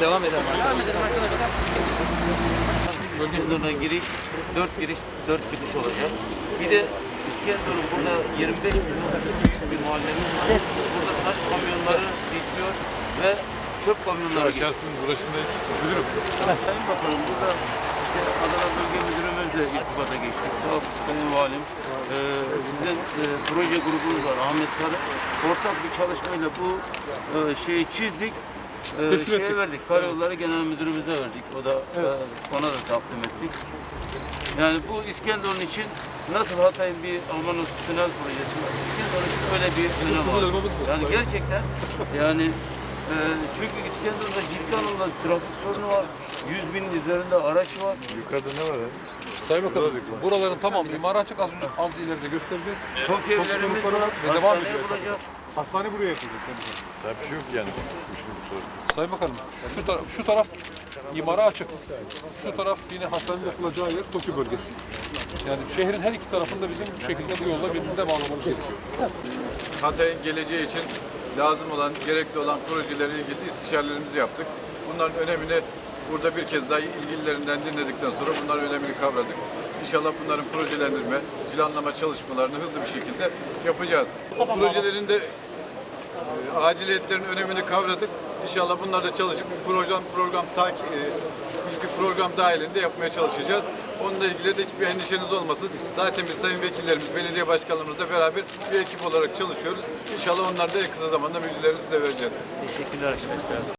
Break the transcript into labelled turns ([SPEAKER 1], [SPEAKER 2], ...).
[SPEAKER 1] Devam edelim arkadaşlar. Giriş, 4 giriş, 4 çıkış olacak. Bir de İskenderun burada 25 kilometrelik bir mahallemiz var. Burada taş kamyonları geçiyor ve çöp kamyonları geçiyor.
[SPEAKER 2] Uğraşında müdürüm.
[SPEAKER 1] Sayın Bakanım burada işte Adana Bölge Müdürümüzle irtibata geçtik. Sağ olsun Sayın Valim. Ee, sizin e, proje grubunuz var Ahmet Sarı. Ortak bir çalışmayla bu e, şeyi çizdik. E,
[SPEAKER 2] Teslim
[SPEAKER 1] şeye
[SPEAKER 2] ettik.
[SPEAKER 1] verdik. Karayolları Genel Müdürümüze verdik. O da e, ona da takdim ettik. Yani bu İskenderun için nasıl Hatay'ın bir Alman tünel projesi var. İskenderun için öyle bir önemi var. Yani gerçekten yani e, çünkü İskenderun'da ciddi anlamda trafik sorunu var. 100 binin üzerinde araç var.
[SPEAKER 2] Yukarıda ne var ya?
[SPEAKER 3] Sayın Bakanım, buraların tamamı imara açık az, az ileride göstereceğiz.
[SPEAKER 1] Çok evlerimiz var.
[SPEAKER 3] Ve devam ediyor.
[SPEAKER 1] bulacak.
[SPEAKER 3] Hastane buraya yapılacak Sayın Bakanım.
[SPEAKER 2] Tabii bir şey yok yani. Soru.
[SPEAKER 3] Sayın Bakanım, şu, taraf, şu taraf imara açık. Şu taraf yine hastanenin yapılacağı yer Tokyo bölgesi. Yani şehrin her iki tarafında bizim bu şekilde bu yolda birbirine bağlamamız gerekiyor.
[SPEAKER 4] Hatay'ın geleceği için lazım olan, gerekli olan projelerle ilgili istişarelerimizi yaptık. Bunların önemini burada bir kez daha ilgililerinden dinledikten sonra bunların önemini kavradık. İnşallah bunların projelendirme, planlama çalışmalarını hızlı bir şekilde yapacağız. Projelerin de e, aciliyetlerin önemini kavradık. İnşallah bunlarda çalışıp bir program program takip e, bir program dahilinde yapmaya çalışacağız. Onunla ilgili de hiçbir endişeniz olmasın. Zaten biz sayın vekillerimiz, belediye başkanlarımızla beraber bir ekip olarak çalışıyoruz. İnşallah onlar da en kısa zamanda müjdelerini size vereceğiz.
[SPEAKER 1] Teşekkürler arkadaşlar.